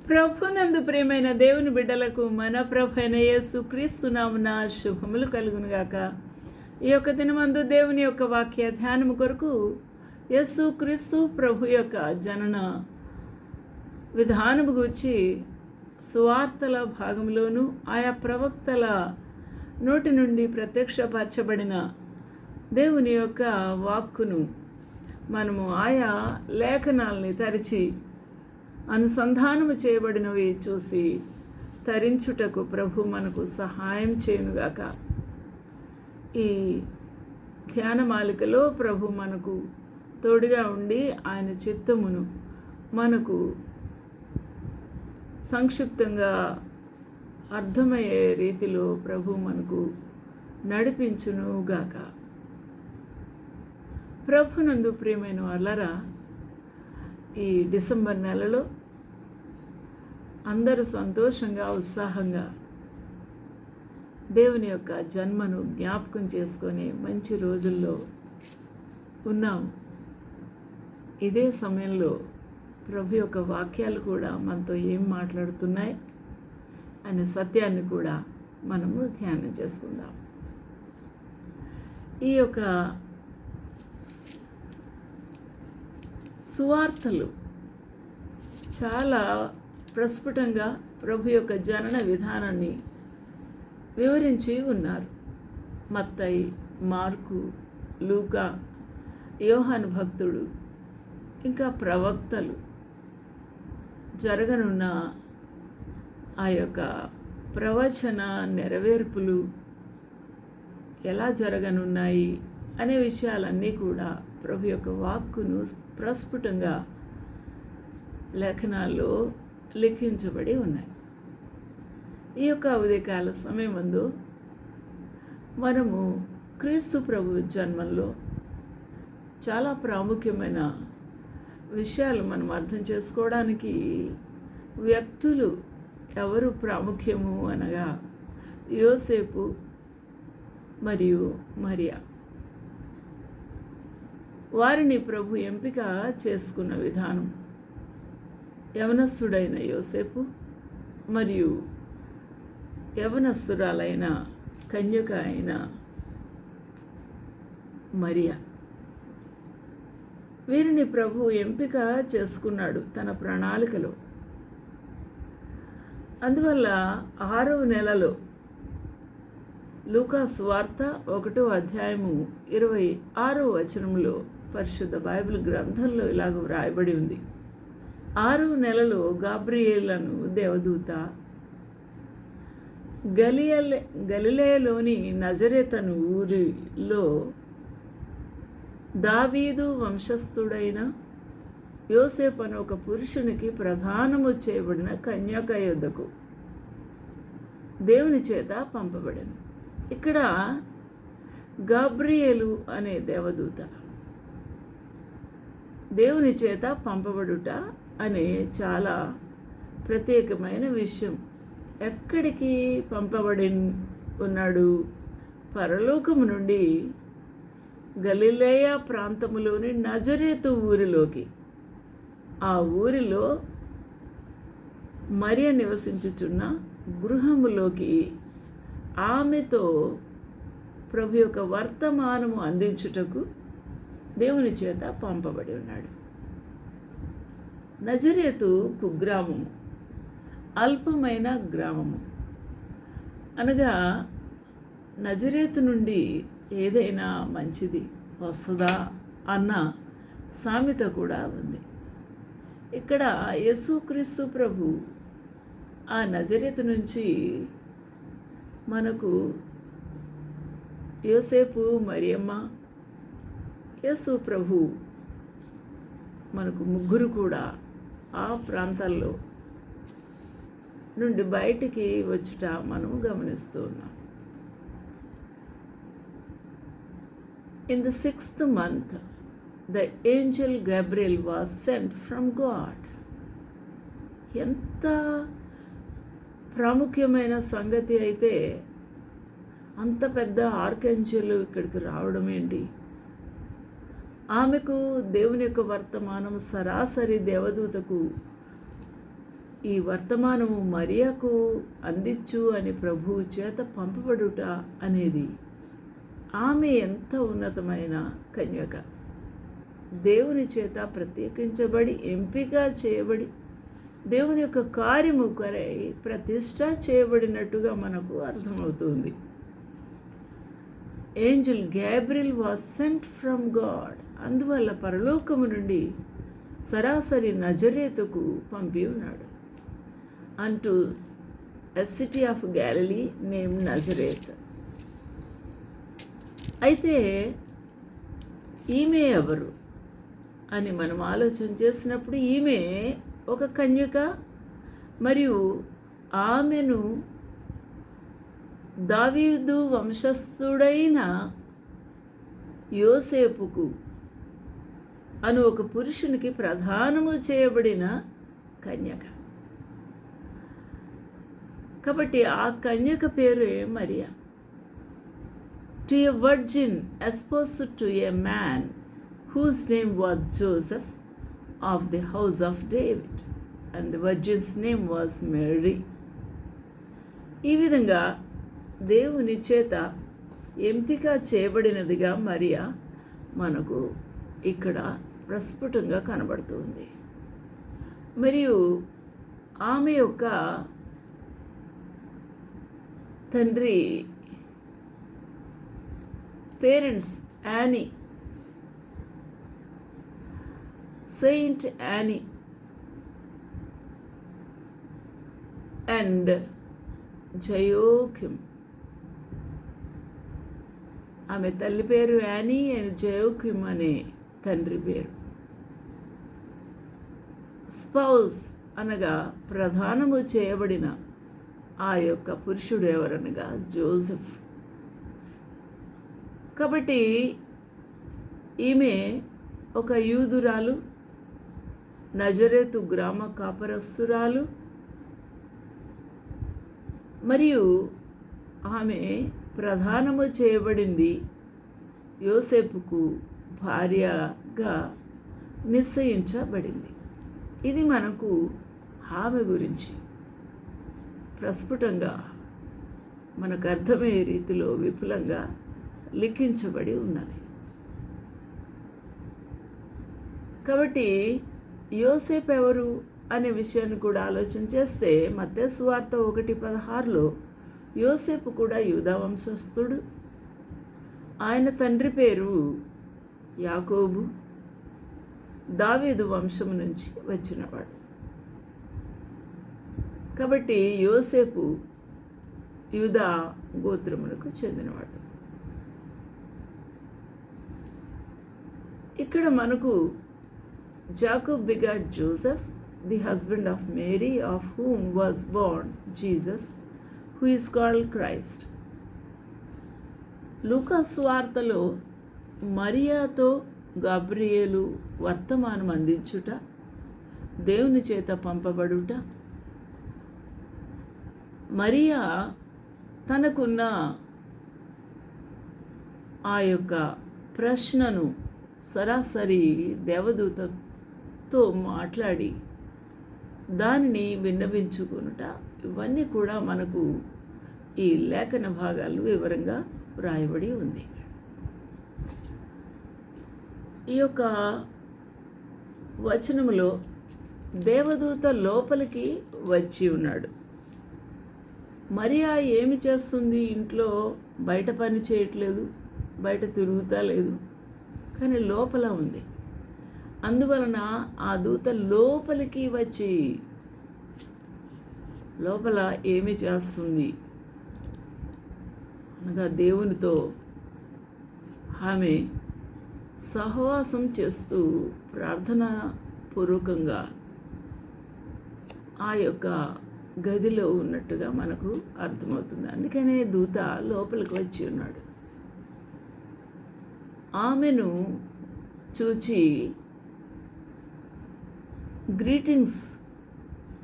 ప్రభునందు ప్రియమైన దేవుని బిడ్డలకు మన ప్రభైన యేసు క్రీస్తునామున శుభములు కలుగునుగాక. ఈ యొక్క దినమందు దేవుని యొక్క వాక్య ధ్యానము కొరకు యేసు క్రీస్తు ప్రభు యొక్క జనన విధానము గురించి సువార్తల భాగంలోను ఆయా ప్రవక్తల నోటి నుండి ప్రత్యక్షపరచబడిన దేవుని యొక్క వాక్కును మనము ఆయా లేఖనాల్ని తరిచి అనుసంధానము చేయబడినవి చూసి తరించుటకు ప్రభు మనకు సహాయం చేయనుగాక. ఈ ధ్యానమాలికలో ప్రభు మనకు తోడుగా ఉండి ఆయన చిత్తమును మనకు సంక్షిప్తంగా అర్థమయ్యే రీతిలో ప్రభు మనకు నడిపించునుగాక. ప్రభునందు ప్రియమైన వాళ్ళరా ఈ డిసెంబర్ నెలలో అందరూ సంతోషంగా ఉత్సాహంగా దేవుని యొక్క జన్మను జ్ఞాపకం చేసుకొని మంచి రోజుల్లో ఉన్నాం. ఇదే సమయంలో ప్రభు యొక్క వాక్యాలు కూడా మనతో ఏం మాట్లాడుతున్నాయి అనే సత్యాన్ని కూడా మనము ధ్యానం చేసుకుందాం. ఈ యొక్క సువార్తలు చాలా ప్రస్ఫుటంగా ప్రభు యొక్క జనన విధానాన్ని వివరించి ఉన్నారు. మత్తయి మార్కు లూకా యోహాను భక్తుడు ఇంకా ప్రవక్తలు జరగనున్న ఆ యొక్క ప్రవచన నెరవేర్పులు ఎలా జరగనున్నాయి అనే విషయాలన్నీ కూడా ప్రభు యొక్క వాక్కును ప్రస్ఫుటంగా లేఖనాల్లో లిఖించబడి ఉన్నాయి. ఈ యొక్క ఉదయకాల సమయమందు మనము క్రీస్తు ప్రభు జన్మంలో చాలా ప్రాముఖ్యమైన విషయాలు మనం అర్థం చేసుకోవడానికి వ్యక్తులు ఎవరు ప్రాముఖ్యము అనగా యోసేపు మరియు మరియా. వారిని ప్రభు ఎంపిక చేసుకున్న విధానం యవనస్తుడైన యోసేపు మరియు యవనస్తురాలైన కన్యక అయిన మరియా. వీరిని ప్రభు ఎంపిక చేసుకున్నాడు తన ప్రణాళికలో. అందువల్ల ఆరవ నెలలో లూకా వార్త ఒకటో అధ్యాయము ఇరవై ఆరో వచనంలో పరిశుద్ధ బైబిల్ గ్రంథంలో ఇలాగ వ్రాయబడి ఉంది. ఆరు నెలలో గాబ్రియేలను దేవదూత గలియలే గలిలేలోని నజరేతను ఊరిలో దావీదు వంశస్థుడైన యోసేపు అని ఒక పురుషునికి ప్రధానము చేయబడిన కన్యాక యుద్ధకు దేవుని చేత పంపబడింది ఇక్కడ గాబ్రియేలు అనే దేవదూత దేవుని చేత పంపబడుట అనే చాలా ప్రత్యేకమైన విషయం. ఎక్కడికి పంపబడి ఉన్నాడు? పరలోకము నుండి గలిలేయ ప్రాంతములోని నజరేతు ఊరిలోకి. ఆ ఊరిలో మరియ నివసించుచున్న గృహములోకి ఆమెతో ప్రభు యొక్క వర్తమానము అందించుటకు దేవుని చేత పంపబడి ఉన్నాడు. నజరేతు కుగ్రామము అల్పమైన గ్రామము. అనగా నజరేతు నుండి ఏదైనా మంచిది వస్తుందా అన్న సామెత కూడా ఉంది. ఇక్కడ యేసుక్రీస్తు ప్రభు ఆ నజరేతు నుంచి మనకు యోసేపు మరియమ్మ యేసు ప్రభు మనకు ముగ్గురు కూడా ఆ ప్రాంతాల్లో నుండి బయటికి వచ్చుట మనం గమనిస్తూ ఉన్నాం. In the sixth month the angel Gabriel was sent from God ఎంత ప్రాముఖ్యమైన సంగతి అయితే అంత పెద్ద ఆర్కెంజల్ ఇక్కడికి రావడం ఏంటి? ఆమెకు దేవుని యొక్క వర్తమానం సరాసరి దేవదూతకు ఈ వర్తమానము మరియకు అందించు అని ప్రభువు చేత పంపబడుట అనేది ఆమె ఎంత ఉన్నతమైన కన్యక. దేవుని చేత ప్రత్యేకించబడి ఎంపిక చేయబడి దేవుని యొక్క కార్యము కొరై ప్రతిష్ట చేయబడినట్టుగా మనకు అర్థమవుతుంది. Angel Gabriel was sent from God అందువల్ల పరలోకము నుండి సరాసరి నజరేతుకు పంపి ఉన్నాడు. అంటూ city of Galilee name Nazareth. అయితే ఈమె ఎవరు అని మనం ఆలోచన చేసినప్పుడు ఈమె ఒక కన్యక మరియు ఆమెను దావీదు వంశస్థుడైన యోసేపుకు అను ఒక పురుషునికి ప్రధానము చేయబడిన కన్యక. కాబట్టి ఆ కన్యక పేరు Mariya? To a virgin espoused to a man whose name was Joseph of the house of David and the virgin's name was Mary ఈ విధంగా దేవుని చేత ఎంపిక చేయబడినదిగా మరియా మనకు ఇక్కడ ప్రస్ఫుటంగా కనబడుతుంది. మరియు ఆమె యొక్క తండ్రి parents Anne saint Anne and Joachim. ఆమె తల్లి పేరు యానీ అండ్ జయోకిమ్ అనే తండ్రి పేరు. స్పౌస్ అనగా ప్రధానము చేయబడిన ఆ యొక్క పురుషుడు ఎవరనగా? జోసెఫ్. కాబట్టి ఈమె ఒక యూదురాలు నజరేతు గ్రామ కాపరస్తురాలు మరియు ఆమె ప్రధానము చేయబడింది యోసేపుకు భార్యగా నిశ్చయించబడింది. ఇది మనకు ఆమె గురించి ప్రస్ఫుటంగా మనకు అర్థమయ్యే రీతిలో విపులంగా లిఖించబడి ఉన్నది. కాబట్టి యోసేపు ఎవరు అనే విషయాన్ని కూడా ఆలోచన చేస్తే మధ్య సువార్త ఒకటి పదహారులో యోసేపు కూడా యూదా వంశస్థుడు. ఆయన తండ్రి పేరు యాకోబు. దావీదు వంశం నుంచి వచ్చినవాడు. కాబట్టి యోసేపు యూదా గోత్రములకు చెందినవాడు. ఇక్కడ మనకు Jacob begat Joseph the husband of Mary of whom was born Jesus who is called Christ. లూకాస్ వార్తలో మరియాతో గబ్రియేలు వర్తమానం అందించుట దేవుని చేత పంపబడుట. మరియా తనకున్న ఆ యొక్క ప్రశ్నను సరాసరి దేవదూతతో మాట్లాడి దానిని విన్నవించుకునుట. ఇవన్నీ కూడా మనకు ఈ లేఖన భాగాలు వివరంగా వ్రాయబడి ఉంది. ఈ యొక్క వచనములో దేవదూత లోపలికి వచ్చి ఉన్నాడు. మరియా ఏమి చేస్తుంది? ఇంట్లో బయట పని చేయట్లేదు బయట తిరుగుతా లేదు కానీ లోపల ఉంది. అందువలన ఆ దూత లోపలికి వచ్చి లోపల ఏమి చేస్తుంది? అనగా దేవునితో ఆమె సహవాసం చేస్తూ ప్రార్థన పూర్వకంగా ఆ యొక్క గదిలో ఉన్నట్టుగా మనకు అర్థమవుతుంది. అందుకనే దూత లోపలికి వచ్చి ఉన్నాడు. ఆమెను చూచి గ్రీటింగ్స్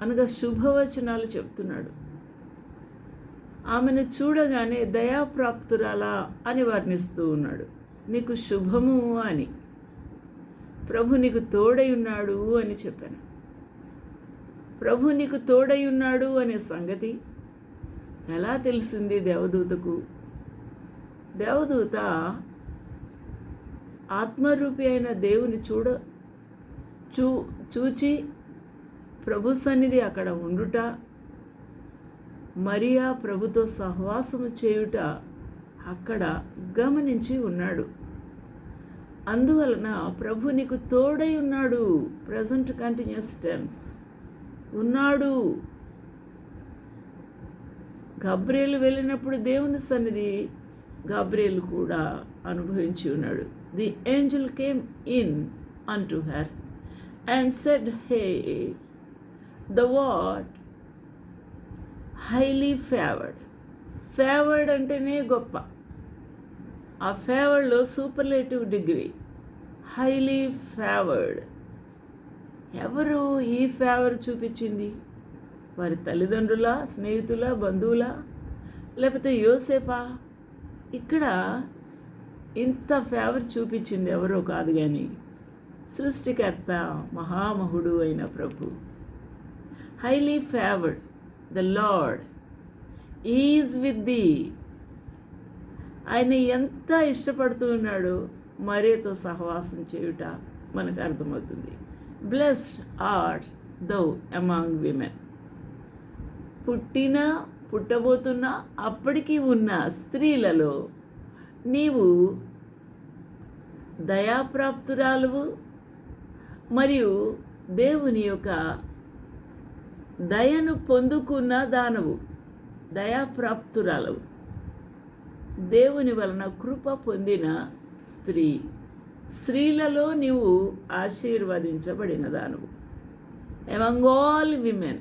అనగా శుభవచనాలు చెప్తున్నాడు. ఆమెను చూడగానే దయాప్రాప్తురాలా అని వర్ణిస్తూ ఉన్నాడు. నీకు శుభము అని. ప్రభు నీకు తోడై ఉన్నాడు అని చెప్పాను. ప్రభు నీకు తోడై ఉన్నాడు అనే సంగతి ఎలా తెలిసింది దేవదూతకు? దేవదూత ఆత్మరూపి అయిన దేవుని చూడ చూ చూచి ప్రభు సన్నిధి అక్కడ ఉండుట మరియా ప్రభుతో సహవాసము చేయుట అక్కడ గమనించి ఉన్నాడు. అందువలన ప్రభు నీకు తోడై ఉన్నాడు. ప్రజెంట్ కంటిన్యూస్ టెన్స్ ఉన్నాడు. గబ్రేలు వెళ్ళినప్పుడు దేవుని సన్నిధి గబ్రేలు కూడా అనుభవించి ఉన్నాడు. The angel came in unto her and said hey the what highly favoured favoured అంటేనే గొప్ప. ఆ ఫేవర్డ్లో సూపర్లేటివ్ డిగ్రీ. Highly favoured. ఎవరు ఈ ఫేవర్ చూపించింది? వారి తల్లిదండ్రుల స్నేహితుల బంధువుల? లేకపోతే యోసేపా? ఇక్కడ ఇంత ఫేవర్ చూపించింది ఎవరో కాదు కానీ సృష్టికర్త మహామహుడు అయిన ప్రభు. Highly favoured the Lord. Is with thee ఆయన ఎంత ఇష్టపడుతూ ఉన్నాడో మరేతో సహవాసం చేయుట మనకు అర్థమవుతుంది. Blessed art thou among women పుట్టిన పుట్టబోతున్న అప్పటికి ఉన్న స్త్రీలలో నీవు దయాప్రాప్తురాలువు మరియు దేవుని యొక్క దయను పొందుకున్న దానవు దయాప్రాప్తురాలవు. దేవుని వలన కృప పొందిన స్త్రీ. స్త్రీలలో నీవు ఆశీర్వదించబడిన దానవు ఎమంగ్ ఆల్ విమెన్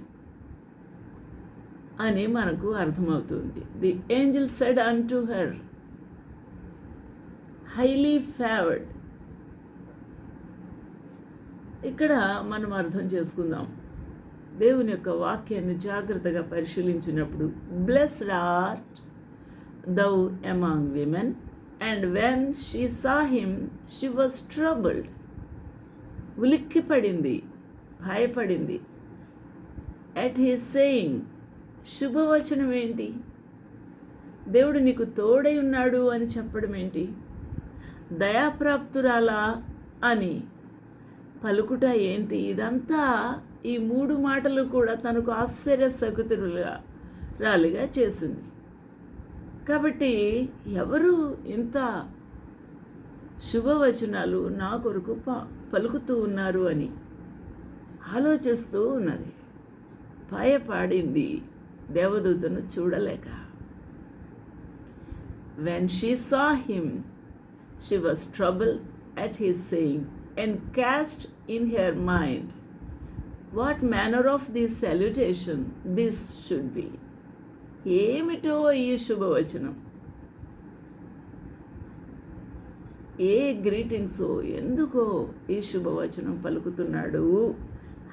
అని మనకు అర్థమవుతుంది. The angel said unto her highly favoured ఇక్కడ మనం అర్థం చేసుకుందాం. దేవుని యొక్క వాక్యాన్ని జాగ్రత్తగా పరిశీలించినప్పుడు blessed art thou among women and when she saw him, she was troubled. ఉలిక్కిపడింది భయపడింది. అట్ హీ సేయింగ్ శుభవచనం ఏంటి? దేవుడు నీకు తోడై ఉన్నాడు అని చెప్పడం ఏంటి? దయాప్రాప్తురాలా అని పలుకుట ఏంటి? ఇదంతా ఈ మూడు మాటలు కూడా తనకు ఆశ్చర్య సకుతులుగా రాలిగా చేసింది. కాబట్టి ఎవరు ఇంత శుభవచనాలు నా కొరకు ప పలుకుతూ ఉన్నారు అని ఆలోచిస్తూ ఉన్నది. భయపడింది దేవదూతను చూడలేక. When she saw him she was troubled at his saying and cast in her mind what manner of this salutation this should be ఏమిటో ఈ శుభవచనం? ఏ గ్రీటింగ్స్ ఎందుకో ఈ శుభవచనం పలుకుతున్నాడు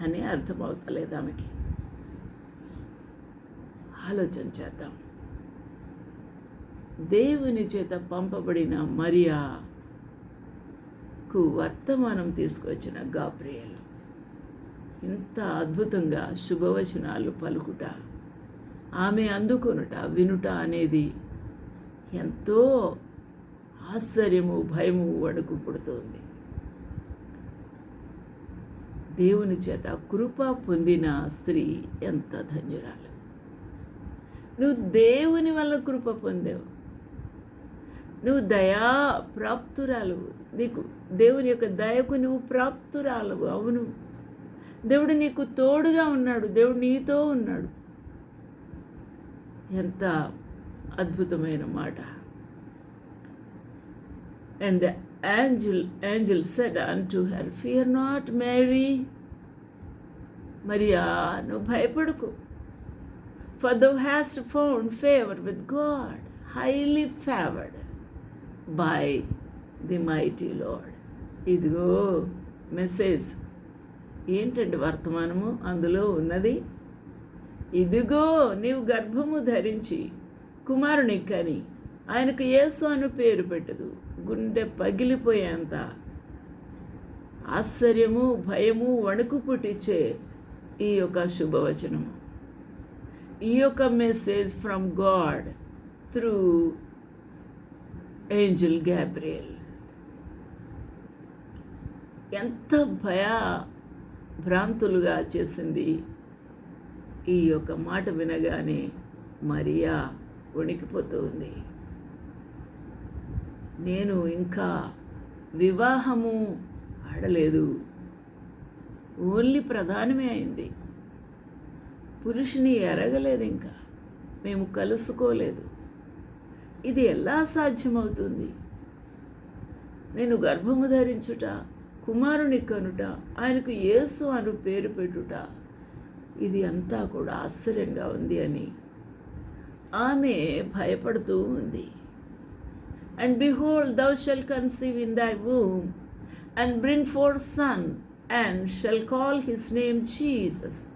అని అర్థమవుతలేదు ఆమెకి. ఆలోచన చేద్దాం. దేవుని చేత పంపబడిన మరియాకు వర్తమానం తీసుకొచ్చిన గాబ్రియల్. ఇంత అద్భుతంగా శుభవచనాలు పలుకుట. ఆమె అందుకొనుట వినుట అనేది ఎంతో ఆశ్చర్యము భయము వణుకు పుడుతోంది. దేవుని చేత కృప పొందిన స్త్రీ ఎంత ధన్యురాలు. నువ్వు దేవుని వల్ల కృప పొందావు. నువ్వు దయా ప్రాప్తురాలు. నీకు దేవుని యొక్క దయకు నువ్వు ప్రాప్తురాలు. అవును. దేవుడు నీకు తోడుగా ఉన్నాడు. దేవుడు నీతో ఉన్నాడు. ఎంత అద్భుతమైన మాట. And the angel angel said unto her fear not Mary Mariya నువ్వు భయపడకు. For thou hast found favour with God highly favoured by the mighty Lord ఇదిగో మెసేజ్ ఏంటండి వర్తమానము? అందులో ఉన్నది ఇదిగో నీవు గర్భము ధరించి కుమారుని కని ఆయనకు యేసు అను పేరు పెట్టదు. గుండె పగిలిపోయేంత ఆశ్చర్యము భయము వణుకు పుట్టించే ఈ యొక్క శుభవచనం ఈ యొక్క message from God through angel Gabriel ఎంత భయ భ్రాంతులుగా చేసింది ఈ యొక్క మాట వినగానే మరియా వణికిపోతుంది. నేను ఇంకా వివాహము ఆడలేదు. ఓన్లీ ప్రధానమే అయింది. పురుషుని ఎరగలేదు ఇంకా. మేము కలుసుకోలేదు. ఇది ఎలా సాధ్యమవుతుంది? నేను గర్భము ధరించుట కుమారుని కనుట ఆయనకు యేసు అను పేరు పెట్టుట ఇది అంతా కూడా ఆశ్చర్యంగా ఉంది అని ఆమె భయపడుతూ ఉంది. And behold thou shall conceive in thy womb and bring forth son and shall call his name Jesus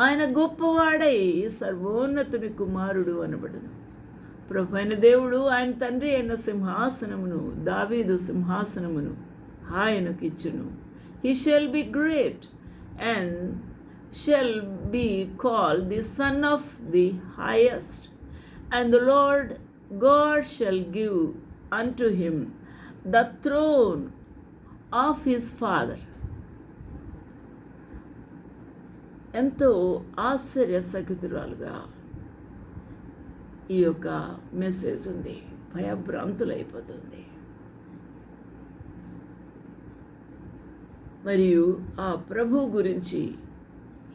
ఆయన గొప్పవాడై సర్వోన్నతుని కుమారుడు అనబడును. ప్రభు అయిన దేవుడు ఆయన తండ్రి అయిన సింహాసనమును దావీదు సింహాసనమును ఆయనకిచ్చును. He shall be great and shall be called the son of the Highest, and the Lord God shall give unto him the throne of his father. ఎంతో ఆశ్చర్యసహితురాలుగా ఈ యొక్క మెసేజ్ ఉంది. భయభ్రాంతులైపోతుంది. మరియు ఆ ప్రభు గురించి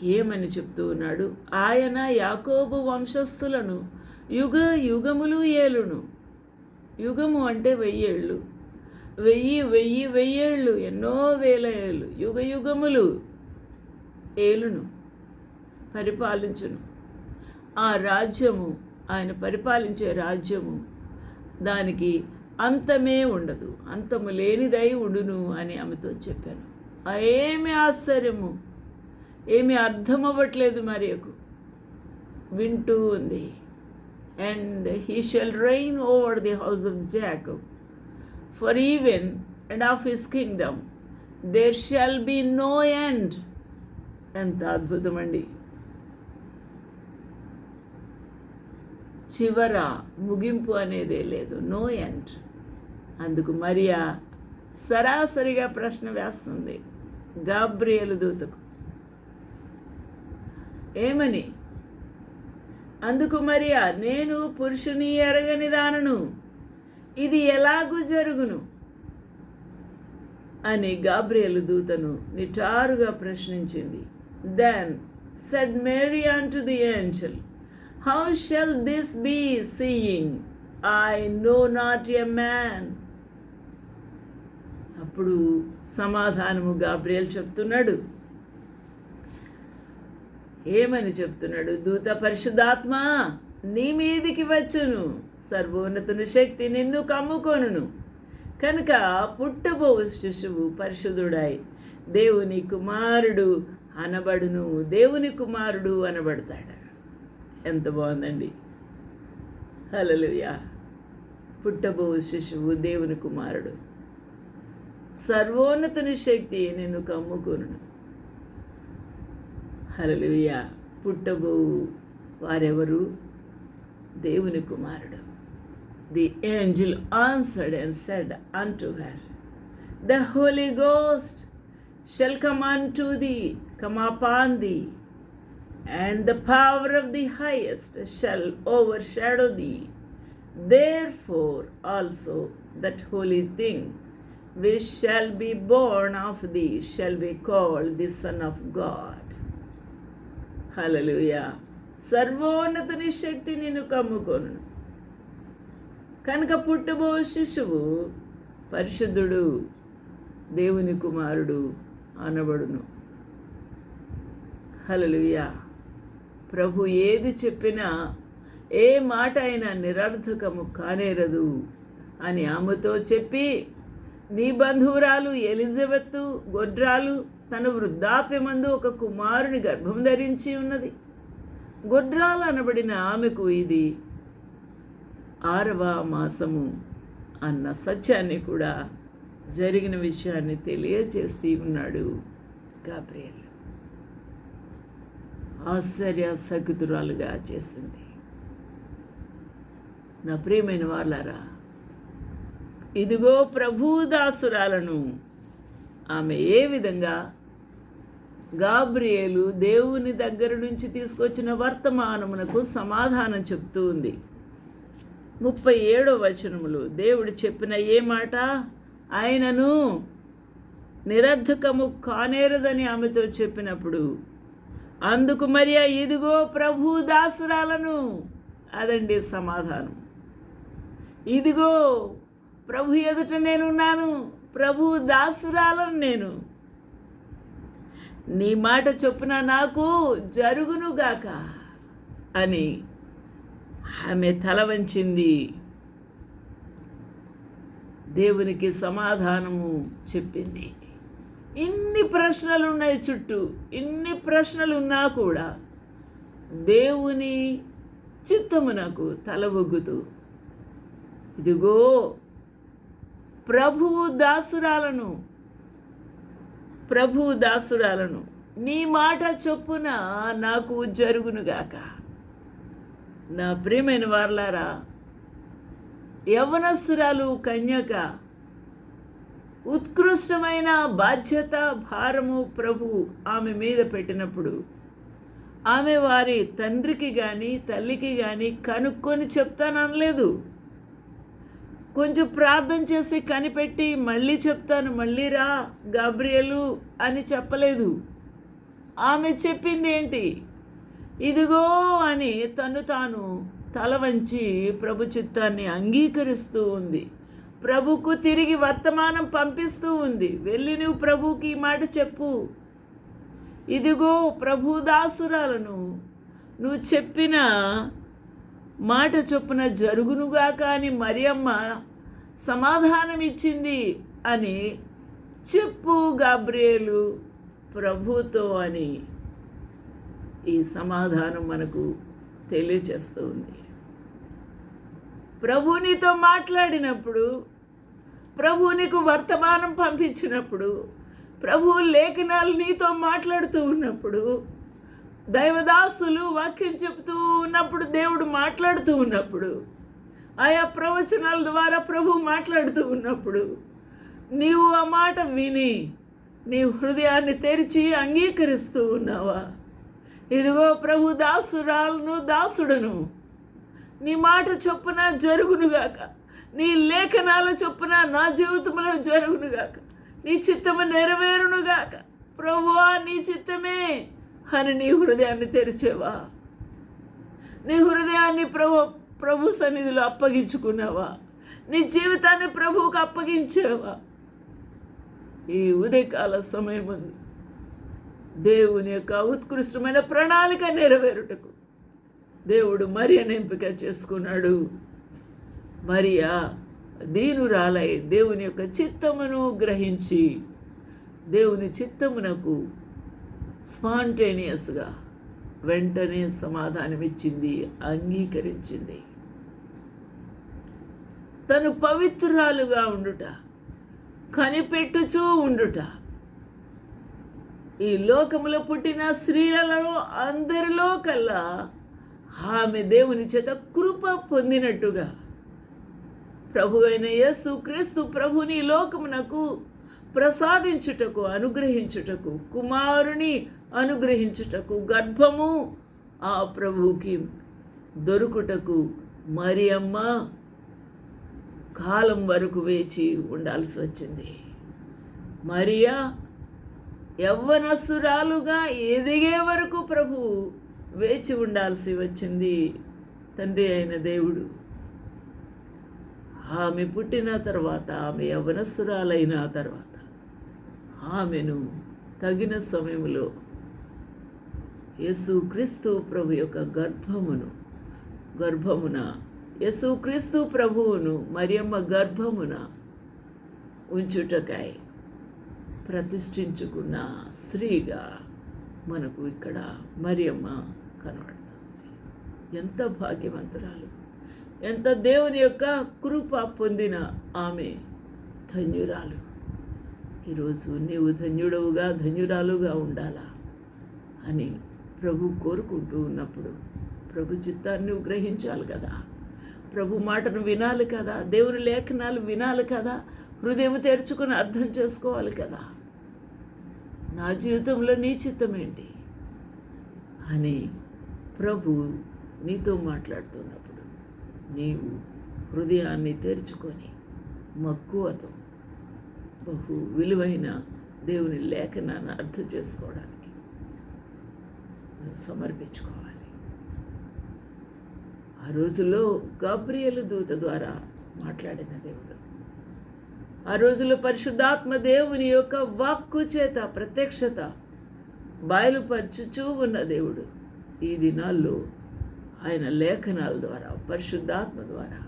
ఏమని చెప్తూ ఉన్నాడు? ఆయన యాకోబు వంశస్థులను యుగ యుగములు ఏలును. యుగము అంటే వెయ్యేళ్ళు. వెయ్యి వెయ్యి వెయ్యేళ్ళు ఎన్నో వేల ఏళ్ళు. యుగ యుగములు ఏలును పరిపాలించును. ఆ రాజ్యము ఆయన పరిపాలించే రాజ్యము దానికి అంతమే ఉండదు. అంతము లేనిదై ఉండును అని ఆమెతో చెప్పాను. ఏమి ఆశ్చర్యము? ఏమి అర్థం అవ్వట్లేదు మరియకు. వింటూ ఉంది. And he shall reign over the house of Jacob for ever and of his kingdom there shall be no end ఎంత అద్భుతం అండి. చివర ముగింపు అనేదే లేదు. నో ఎండ్ అందుకు మరియా సరాసరిగా ప్రశ్న వేస్తుంది. గాబ్రియలు దూతకు. ఏమని? అందుకు మరియా నేను పురుషుని ఎరగని దానను. ఇది ఎలాగూ జరుగును? అని గాబ్రియలు దూతను నిటారుగా ప్రశ్నించింది. Then said Mary unto the angel how shall this be seeing I know not a man అప్పుడు సమాధానము గాబ్రియల్ చెప్తున్నాడు. ఏమని చెప్తున్నాడు? దూత పరిశుద్ధాత్మ నీ మీదికి వచ్చును. సర్వోన్నతుని శక్తి నిన్ను కమ్ముకొనును. కనుక పుట్టబో శిశువు పరిశుద్ధుడై దేవుని కుమారుడు అనబడును. దేవుని కుమారుడు అనబడతాడు. ఎంత బాగుందండి. హలలుయా పుట్టబో శిశువు దేవుని కుమారుడు. సర్వోన్నతుని శక్తి నిన్ను కమ్ముకొనును. హలలుయ పుట్టబో వారెవరు దేవుని కుమారుడు the angel answered and said unto her the Holy Ghost shall come unto the come upon the and the power of the highest shall overshadow thee. Therefore also that holy thing which shall be born of thee shall be called the Son of God. Hallelujah సర్వోన్నతుని శక్తి నిన్ను కమ్ముకొను. కనుక పుట్టబో శిశువు పరిశుద్ధుడు దేవుని కుమారుడు అనబడును. హలలుయా ప్రభు ఏది చెప్పినా ఏ మాట అయినా నిరర్థకము కానేరదు అని ఆమెతో చెప్పి నీ బంధువురాలు ఎలిజబెత్ గొడ్రాలు తన వృద్ధాప్యమందు ఒక కుమారుని గర్భం ధరించి ఉన్నది. గొడ్రాలు అనబడిన ఆమెకు ఇది ఆరవ మాసము అన్న సత్యాన్ని కూడా జరిగిన విషయాన్ని తెలియజేసి ఉన్నాడు గాబ్రియల్. ఆశ్చర్య సగుతురాలుగా చేసింది. నా ప్రియమైన వాళ్ళారా ఇదిగో ప్రభుదాసురాలను. ఆమె ఏ విధంగా గాబ్రియేలు దేవుని దగ్గర నుంచి తీసుకొచ్చిన వర్తమానమునకు సమాధానం చెప్తూ ఉంది. ముప్పై ఏడో వచనములు దేవుడు చెప్పిన ఏ మాట? ఆయనను నిరర్ధకము కానేరదని ఆమెతో చెప్పినప్పుడు అందుకు మరి ఇదిగో ప్రభు దాసురాలను అదండి సమాధానం. ఇదిగో ప్రభు ఎదుట నేనున్నాను. ప్రభు దాసురాలను నేను. నీ మాట చొప్పున నాకు జరుగునుగాక అని ఆమె తల వంచింది. దేవునికి సమాధానము చెప్పింది. ఇన్ని ప్రశ్నలు ఉన్నాయి చుట్టూ ఇన్ని ప్రశ్నలు ఉన్నా కూడా దేవుని చిత్తమునకు తల ఒగ్గుతూ ఇదిగో ప్రభువు దాసురాలను ప్రభువు దాసురాలను నీ మాట చొప్పున నాకు జరుగునుగాక. నా ప్రియమైన వార్లారా యవనస్తురాలు కన్యక ఉత్కృష్టమైన బాధ్యత భారము ప్రభు ఆమె మీద పెట్టినప్పుడు ఆమె వారి తండ్రికి కానీ తల్లికి కానీ కనుక్కొని చెప్తాననలేదు. కొంచెం ప్రార్థన చేసి కనిపెట్టి మళ్ళీ చెప్తాను మళ్ళీ రా గాబ్రియలు అని చెప్పలేదు. ఆమె చెప్పింది ఏంటి ఇదిగో అని తను తాను తల వంచి ప్రభు చిత్తాన్ని అంగీకరిస్తూ ఉంది. ప్రభుకు తిరిగి వర్తమానం పంపిస్తూ ఉంది. వెళ్ళి నువ్వు ప్రభుకి ఈ మాట చెప్పు. ఇదిగో ప్రభుదాసురాలను నువ్వు చెప్పిన మాట చొప్పున జరుగునుగాక అని మరియమ్మ సమాధానం ఇచ్చింది అని చెప్పు గాబ్రియేలు ప్రభుతో అని ఈ సమాధానం మనకు తెలియచేస్తూ ఉంది. ప్రభు నీతో మాట్లాడినప్పుడు ప్రభు నీకు వర్తమానం పంపించినప్పుడు ప్రభు లేఖనాలు నీతో మాట్లాడుతూ ఉన్నప్పుడు దైవదాసులు వాక్యం చెప్తూ ఉన్నప్పుడు దేవుడు మాట్లాడుతూ ఉన్నప్పుడు ఆయా ప్రవచనాల ద్వారా ప్రభు మాట్లాడుతూ ఉన్నప్పుడు నీవు ఆ మాట విని నీ హృదయాన్ని తెరిచి అంగీకరిస్తూ ఉన్నావా? ఇదిగో ప్రభు దాసురాలను దాసుడను నీ మాట చొప్పున జరుగునుగాక నీ లేఖనాల చొప్పున నా జీవితంలో జరుగునుగాక నీ చిత్తము నెరవేరునుగాక ప్రభువా నీ చిత్తమే అని నీ హృదయాన్ని తెరిచేవా? నీ హృదయాన్ని ప్రభు ప్రభు సన్నిధిలో అప్పగించుకున్నావా? నీ జీవితాన్ని ప్రభువుకు అప్పగించావా? ఈ ఉదయకాల సమయం ఉంది దేవుని యొక్క ఉత్కృష్టమైన ప్రణాళిక నెరవేరుటకు దేవుడు మరియను ఎంపిక చేసుకున్నాడు. మరియా దీనురాలై దేవుని యొక్క చిత్తమును గ్రహించి దేవుని చిత్తమునకు స్పాంటేనియస్గా వెంటనే సమాధానమిచ్చింది అంగీకరించింది. తను పవిత్రురాలుగా ఉండుట కనిపెట్టుచూ ఉండుట. ఈ లోకములో పుట్టిన స్త్రీలలో అందరిలో కల్లా ఆమె దేవుని చేత కృప పొందినట్టుగా ప్రభు అయిన యేసు క్రీస్తు ప్రభుని లోకమునకు ప్రసాదించుటకు అనుగ్రహించుటకు కుమారుని అనుగ్రహించుటకు గర్భము ఆ ప్రభువుకి దొరుకుటకు మరి అమ్మ కాలం వరకు వేచి ఉండాల్సి వచ్చింది. మరియా యవ్వనసురాలుగా ఎదిగే వరకు ప్రభు వేచి ఉండాల్సి వచ్చింది తండ్రి అయిన దేవుడు. ఆమె పుట్టిన తర్వాత ఆమె యవ్వనసురాలైన తర్వాత ఆమెను తగిన సమయంలో యేసు క్రీస్తు ప్రభు యొక్క గర్భమును గర్భమున యసుక్రీస్తు ప్రభువును మరియమ్మ గర్భమున ఉంచుటకై ప్రతిష్ఠించుకున్న స్త్రీగా మనకు ఇక్కడ మరియమ్మ కనబడుతుంది. ఎంత భాగ్యవంతురాలు. ఎంత దేవుని యొక్క కృప పొందిన ఆమె ధన్యురాలు. ఈరోజు నీవు ధన్యుడవుగా ధన్యురాలుగా ఉండాలా అని ప్రభు కోరుకుంటూ ఉన్నప్పుడు ప్రభు చిత్తాన్ని గ్రహించాలి కదా. ప్రభు మాటను వినాలి కదా దేవుని లేఖనాలు వినాలి కదా హృదయం తెరుచుకొని అర్థం చేసుకోవాలి కదా. నా జీవితంలో నీ చిత్తం ఏంటి? అని ప్రభు నీతో మాట్లాడుతున్నప్పుడు నీవు హృదయాన్ని తెరుచుకొని మక్కువతో బహు విలువైన దేవుని లేఖనాన్ని అర్థం చేసుకోవడానికి సమర్పించుకోవాలి. ఆ రోజుల్లో గబ్రియలు దూత ద్వారా మాట్లాడిన దేవుడు. ఆ రోజుల్లో పరిశుద్ధాత్మ దేవుని యొక్క వాక్కు చేత ప్రత్యక్షత బయలుపరచుచూ ఉన్న దేవుడు. ఈ దినాల్లో ఆయన లేఖనాల ద్వారా పరిశుద్ధాత్మ ద్వారా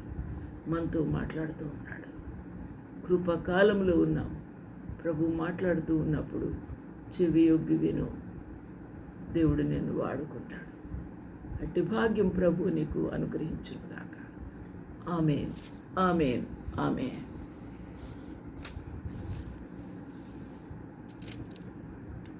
మనతో మాట్లాడుతూ ఉన్నాడు. కృపకాలంలో ఉన్నాం. ప్రభు మాట్లాడుతూ ఉన్నప్పుడు చెవి యొగ్గి విను. దేవుడు నిన్ను వాడుకుంటాడు. అట్టి భాగ్యం ప్రభు నీకు అనుగ్రహించునుగాక. ఆమెన్. ఆమెన్. ఆమెన్.